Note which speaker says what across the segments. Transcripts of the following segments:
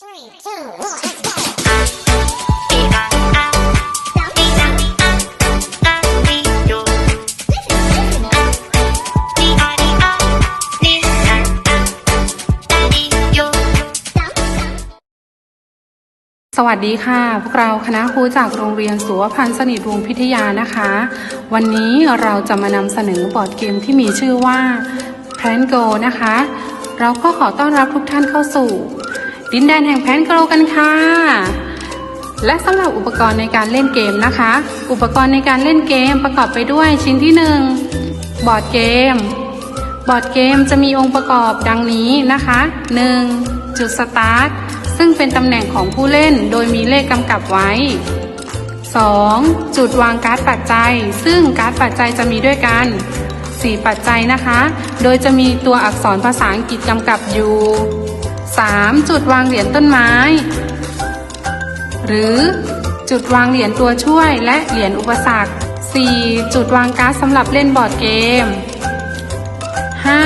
Speaker 1: Three, two, one, let's go.
Speaker 2: สวัสดีค่ะ พวกเราคณะครูจากโรงเรียนสุวพันธ์สนิทวงพิทยานะคะ วันนี้เราจะมานำเสนอบอร์ดเกมที่มีชื่อว่า p l a n Go นะคะ เราก็ขอต้อนรับทุกท่านเข้าสู่ ดินแดนแห่ง p l a n Go กันค่ะ และสำหรับอุปกรณ์ในการเล่นเกมนะคะ อุปกรณ์ในการเล่นเกมประกอบไปด้วยชิ้นที่หนึ่งบอร์ดเกม บอร์ดเกมจะมีองค์ประกอบดังนี้นะคะ 1. จุดสตาร์ทซึ่งเป็นตำแหน่งของผู้เล่นโดยมีเลขกำกับไว้ 2. จุดวางการ์ดปัจจัย ซึ่งการ์ดปัจจัยจะมีด้วยกัน 4 ปัจจัยนะคะ โดยจะมีตัวอักษรภาษาอังกฤษกำกับอยู่ 3. จุดวางเหรียญต้นไม้ หรือจุดวางเหรียญตัวช่วยและเหรียญอุปสรรค 4. จุดวางการ์ดสำหรับเล่นบอร์ดเกม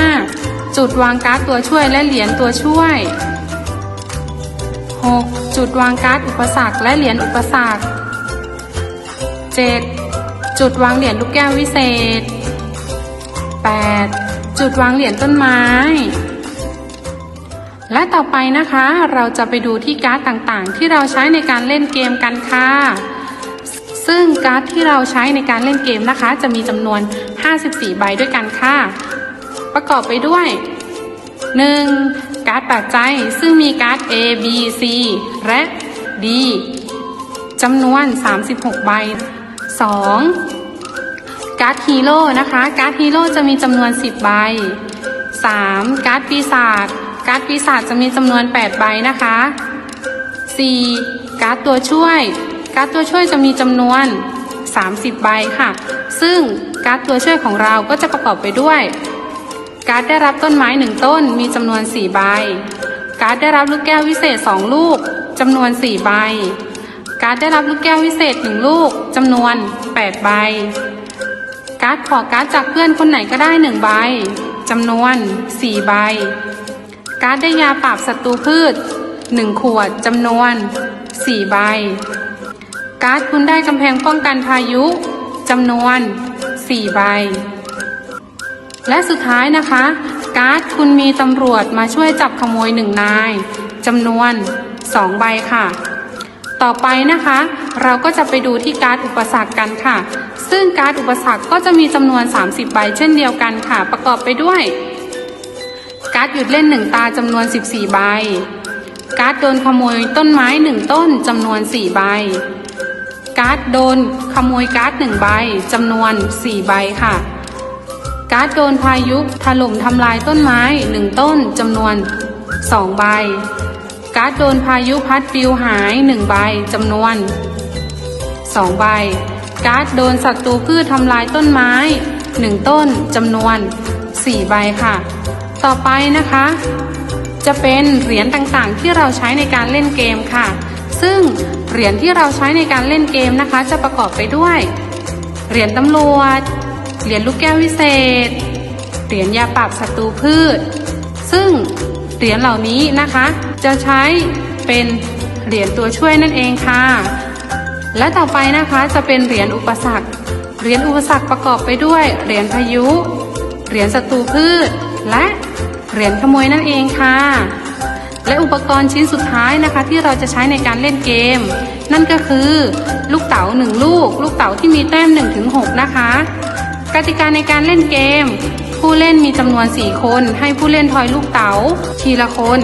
Speaker 2: 5. จุดวางการ์ดตัวช่วยและเหรียญตัวช่วย 6. จุดวางการ์ดอุปสรรคและเหรียญอุปสรรค 7. จุดวางเหรียญลูกแก้ววิเศษ 8. จุดวางเหรียญต้นไม้ และต่อไปนะคะเราจะไปดูที่การ์ดต่างๆ ที่เราใช้ในการเล่นเกมกันค่ะ ซึ่งการ์ดที่เราใช้ในการเล่นเกมนะคะ จะมีจำนวน 54 ใบด้วยกันค่ะ ประกอบไปด้วย 1. การ์ดปัจจัยซึ่งมีการ์ด A B C และ D จำนวน 36 ใบ 2. การ์ดฮีโร่นะคะ การ์ดฮีโร่จะมีจำนวน 10 ใบ 3. การ์ดปีศาจ การ์ดปีศาจจะมีจำนวน 8 ใบนะคะ 4. การ์ดตัวช่วย การ์ดตัวช่วยจะมีจำนวน 30 ใบค่ะ ซึ่งการ์ดตัวช่วยของเราก็จะประกอบไปด้วย การ์ดได้รับต้นไม้หนึ่งต้นมีจำนวน 4 ใบ การ์ดได้รับลูกแก้ววิเศษ 2 ลูกจำนวน 4 ใบ การ์ดได้รับลูกแก้ววิเศษ 1 ลูกจำนวน 8 ใบ การ์ดขอการ์ดจากเพื่อนคนไหนก็ได้ 1 ใบจำนวน 4 ใบ การ์ดได้ยาปราบศัตรูพืช 1 ขวดจำนวน 4 ใบ การ์ดคุณได้กำแพงป้องกันพายุจำนวน 4 ใบ และสุดท้ายนะคะ การ์ดคุณมีตำรวจมาช่วยจับขโมยหนึ่งนายจำนวน 2 ใบค่ะ ต่อไปนะคะ เราก็จะไปดูที่การ์ดอุปสรรคกันค่ะ ซึ่งการ์ดอุปสรรคก็จะมีจำนวน 30 ใบเช่นเดียวกันค่ะ ประกอบไปด้วย การ์ดหยุดเล่นหนึ่งตาจำนวน 14 ใบ การ์ดโดนขโมยต้นไม้หนึ่งต้นจำนวน 4 ใบ การ์ดโดนขโมยการ์ดหนึ่งใบจำนวน 4 ใบค่ะ การ์ดโดนพายุถล่มทำลายต้นไม้หนึ่งต้นจำนวน 2 ใบ การ์ดโดนพายุพัดปลิวหาย1ใบจำนวน 2 ใบ การ์ดโดนศัตรูพืชทำลายต้นไม้1ต้นจำนวน 4 ใบค่ะ ต่อไปนะคะ จะเป็นเหรียญต่างๆ ที่เราใช้ในการเล่นเกมค่ะ ซึ่งเหรียญที่เราใช้ในการเล่นเกมนะคะ จะประกอบไปด้วย เหรียญตำรวจ เหรียญลูกแก้ววิเศษ เหรียญยาปราบศัตรูพืช ซึ่งเหรียญเหล่านี้นะคะ จะใช้เป็นเหรียญตัวช่วยนั่นเองค่ะ และต่อไปนะคะจะเป็นเหรียญอุปสรรค เหรียญอุปสรรคประกอบไปด้วย เหรียญพายุ เหรียญศัตรูพืช และเหรียญขโมยนั่นเองค่ะ และอุปกรณ์ชิ้นสุดท้ายนะคะ ที่เราจะใช้ในการเล่นเกม นั่นก็คือลูกเต๋าหนึ่งลูก ลูกเต๋าที่มีแต้ม1-6ถึงนะคะ กติกาในการเล่นเกม ผู้เล่นมีจำนวน 4 คน ให้ผู้เล่นทอยลูกเต๋าทีละคน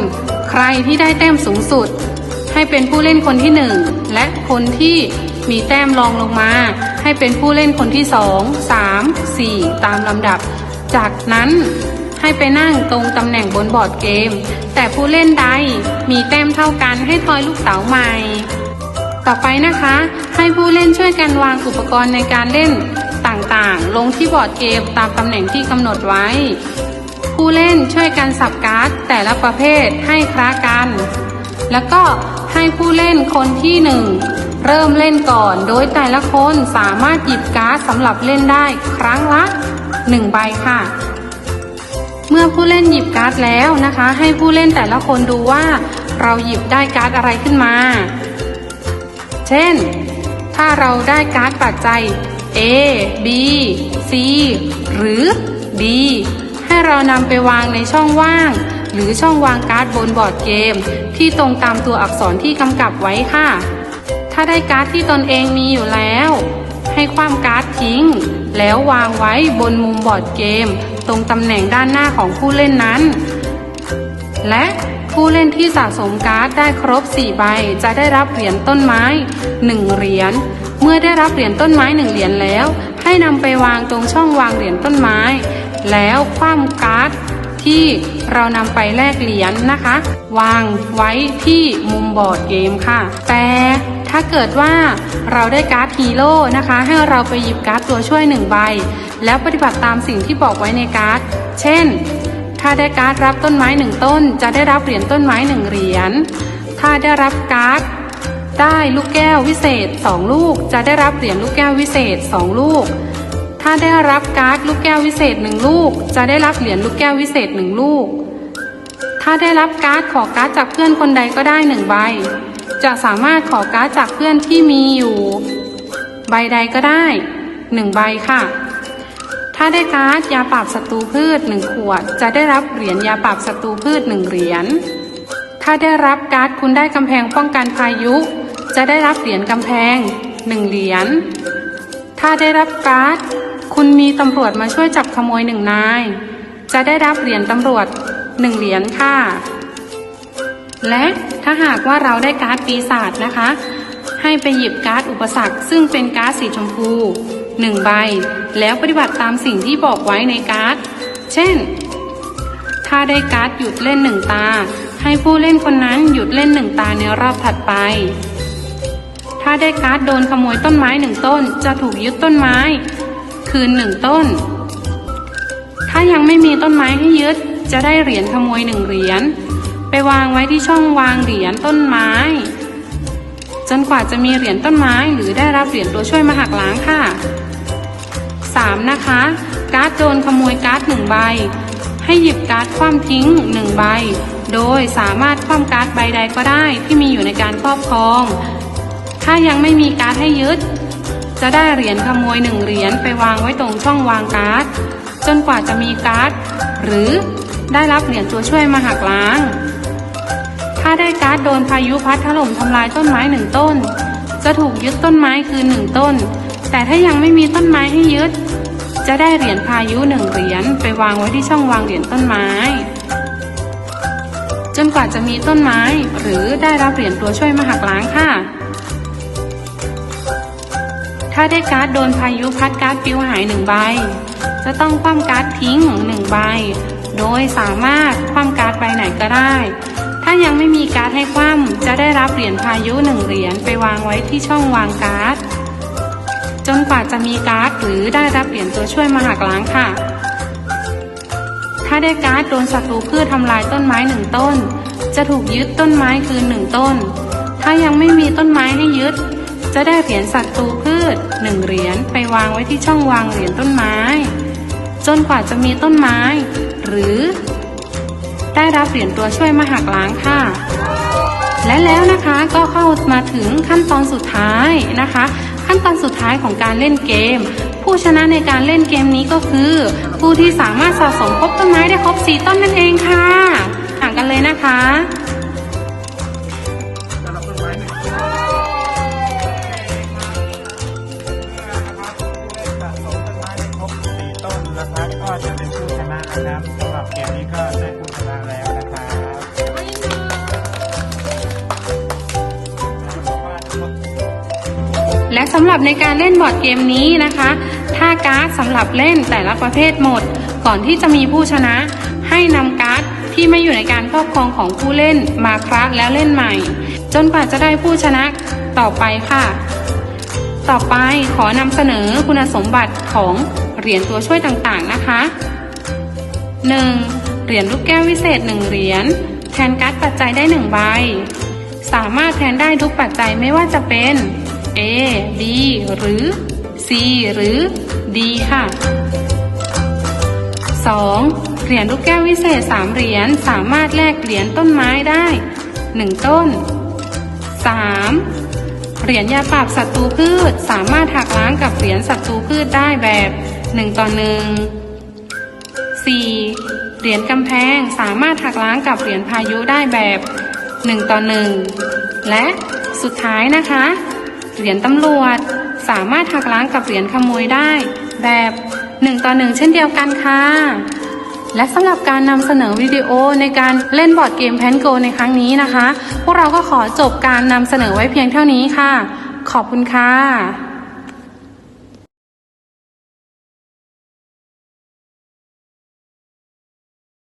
Speaker 2: ใครที่ได้แต้มสูงสุด ให้เป็นผู้เล่นคนที่ 1 และคนที่มีแต้มรองลงมา ให้เป็นผู้เล่นคนที่ 2 3 4 ตามลำดับ จากนั้น ให้ไปนั่งตรงตำแหน่งบนบอร์ดเกม แต่ผู้เล่นใดมีแต้มเท่ากันให้ทอยลูกเต๋าใหม่ ต่อไปนะคะ ให้ผู้เล่นช่วยกันวางอุปกรณ์ในการเล่นต่างๆ ลงที่บอร์ดเกมตามตำแหน่งที่กำหนดไว้ ผู้เล่นช่วยกันสับการ์ดแต่ละประเภทให้คล้ากัน แล้วก็ให้ผู้เล่นคนที่หนึ่งเริ่มเล่นก่อน โดยแต่ละคนสามารถหยิบการ์ดสำหรับเล่นได้ครั้งละ 1 ใบค่ะ เมื่อผู้เล่นหยิบการ์ดแล้วนะคะ ให้ผู้เล่นแต่ละคนดูว่าเราหยิบได้การ์ดอะไรขึ้นมา เช่น ถ้าเราได้การ์ดปัจจัย A B C หรือ D ให้เรานำไปวางในช่องว่าง หรือช่องวางการ์ดบนบอร์ดเกม ที่ตรงตามตัวอักษรที่กำกับไว้ค่ะ ถ้าได้การ์ดที่ตนเองมีอยู่แล้ว ให้คว่ำการ์ดทิ้ง แล้ววางไว้บนมุมบอร์ดเกม ตรงตำแหน่งด้านหน้าของผู้เล่นนั้น และผู้เล่นที่สะสมการ์ดได้ครบ 4 ใบ จะได้รับเหรียญต้นไม้ 1 เหรียญ เมื่อได้รับเหรียญต้นไม้ 1 เหรียญแล้ว ให้นำไปวางตรงช่องวางเหรียญต้นไม้ แล้วคว่ำการ์ดที่เรานำไปแลกเหรียญนะคะ วางไว้ที่มุมบอร์ดเกมค่ะ แต่ถ้าเกิดว่าเราได้การ์ดฮีโร่นะคะ ให้เราไปหยิบการ์ดตัวช่วยหนึ่งใบ แล้วปฏิบัติตามสิ่งที่บอกไว้ในการ์ด เช่น ถ้าได้การ์ดรับต้นไม้หนึ่งต้น จะได้รับเหรียญต้นไม้หนึ่งเหรียญ ถ้าได้รับการ์ดได้ลูกแก้ววิเศษ 2 ลูก จะได้รับเหรียญลูกแก้ววิเศษ 2 ลูก ถ้าได้รับการ์ดลูกแก้ววิเศษ 1 ลูก จะได้รับเหรียญลูกแก้ววิเศษ 1 ลูก ถ้าได้รับการ์ดขอการ์ดจากเพื่อนคนใดก็ได้หนึ่งใบ จะสามารถขอการ์ดจากเพื่อนที่มีอยู่ ใบใดก็ได้หนึ่งใบค่ะ ถ้าได้การ์ดยาปราบศัตรูพืช 1 ขวด จะได้รับเหรียญยาปราบศัตรูพืช 1 เหรียญ ถ้าได้รับการ์ดคุณได้กำแพงป้องกันพายุ จะได้รับเหรียญกำแพง 1 เหรียญ ถ้าได้รับการ์ดคุณมีตำรวจมาช่วยจับขโมยหนึ่งนาย จะได้รับเหรียญตำรวจ 1 เหรียญค่ะ และถ้าหากว่าเราได้การ์ดปีศาจนะคะ ให้ไปหยิบการ์ดอุปสรรค ซึ่งเป็นการ์ดสีชมพูหนึ่งใบ แล้วปฏิบัติตามสิ่งที่บอกไว้ในการ์ด เช่น ถ้าได้การ์ดหยุดเล่นหนึ่งตา ให้ผู้เล่นคนนั้นหยุดเล่นหนึ่งตาในรอบถัดไป ถ้าได้การ์ดโดนขโมยต้นไม้หนึ่งต้น จะถูกยึดต้นไม้ คืนหนึ่งต้น ถ้ายังไม่มีต้นไม้ให้ยึด จะได้เหรียญขโมยหนึ่งเหรียญ ไปวางไว้ที่ช่องวางเหรียญต้นไม้ จนกว่าจะมีเหรียญต้นไม้หรือได้รับเหรียญตัวช่วยมาหักล้างค่ะ 3. นะคะ การ์ดโดนขโมยการ์ดหนึ่งใบ ให้หยิบการ์ดคว่ำทิ้งหนึ่งใบ โดยสามารถคว่ำการ์ดใบใดก็ได้ที่มีอยู่ในการครอบครอง ถ้ายังไม่มีการ์ดให้ยึด จะได้เหรียญขโมยหนึ่งเหรียญไปวางไว้ตรงช่องวางการ์ดจนกว่าจะมีการ์ดหรือได้รับเหรียญตัวช่วยมาหักล้าง ถ้าได้การ์ดโดนพายุพัดถล่มทำลายต้นไม้หนึ่งต้น จะถูกยึดต้นไม้คืนหนึ่งต้น แต่ถ้ายังไม่มีต้นไม้ให้ยึด จะได้เหรียญพายุหนึ่งเหรียญไปวางไว้ที่ช่องวางเหรียญต้นไม้ จนกว่าจะมีต้นไม้ หรือได้รับเหรียญตัวช่วยมาหักล้างค่ะ ถ้าได้การ์ดโดนพายุพัดการ์ดปิวหายหนึ่งใบ จะต้องคว่ำการ์ดทิ้งหนึ่งใบ โดยสามารถคว่ำการ์ดใบไหนก็ได้ายังไม่มีการ์ดให้คว่ำจะได้รับเหรียญพายุหนึ่งเหรียญไปวางไว้ที่ช่องวางการ์ด จนกว่าจะมีการ์ดหรือได้รับเหรียญตัวช่วยมาหักล้างค่ะ ถ้าได้การ์ดโดนศัตรูพืชทำลายต้นไม้หนึ่งต้น จะถูกยึดต้นไม้คืนหนึ่งต้น ถ้ายังไม่มีต้นไม้ให้ยึด จะได้เหรียญศัตรูพืชหนึ่งเหรียญไปวางไว้ที่ช่องวางเหรียญต้นไม้ จนกว่าจะมีต้นไม้ หรือ ได้รับเหรียญตัวช่วยมาหักล้างค่ะ และแล้วนะคะก็เข้ามาถึงขั้นตอนสุดท้ายนะคะ ขั้นตอนสุดท้ายของการเล่นเกม ผู้ชนะในการเล่นเกมนี้ก็คือ ผู้ที่สามารถสะสมครบต้นไม้ได้ครบสีต้นนั่นเองค่ะห่างกันเลยนะคะ หรับในการเล่นบอร์ดเกมนี้นะคะ ถ้าการ์ดสำหรับเล่นแต่ละประเภทหมด ก่อนที่จะมีผู้ชนะ ให้นำการ์ดที่ไม่อยู่ในการครอบครองของผู้เล่นมาคราแล้วเล่นใหม่ จนกว่าจะได้ผู้ชนะต่อไปค่ะ ต่อไปขอนำเสนอคุณสมบัติของเหรียญตัวช่วยต่างๆนะคะ 1. เหรียญลูกแก้ววิเศษ 1 เหรียญแทนการ์ดปัจจัยได้ 1 ใบ สามารถแทนได้ทุกปัจจัยไม่ว่าจะเป็น A B หรือ C หรือ D ค่ะ 2. เหรียญลูกแก้ววิเศษ3เหรียญสามารถแลกเหรียญต้นไม้ได้ 1 ต้น 3. เหรียญยาปราบศัตรูพืชสามารถหักล้างกับเหรียญศัตรูพืชได้แบบ 1 ต่อ 1 4. เหรียญกำแพงสามารถหักล้างกับเหรียญพายุได้แบบ 1 ต่อ 1 และสุดท้ายนะคะ เหรียญตำรวจ สามารถหักล้างกับเหรียญขโมยได้ แบบ1ต่อ1เช่นเดียวกันค่ะ และสำหรับการนำเสนอวิดีโอในการเล่นบอร์ดเกมแพนโกในครั้งนี้นะคะ พวกเราก็ขอจบการนำเสนอไว้เพียงเท่านี้ค่ะ ขอบคุณค่ะ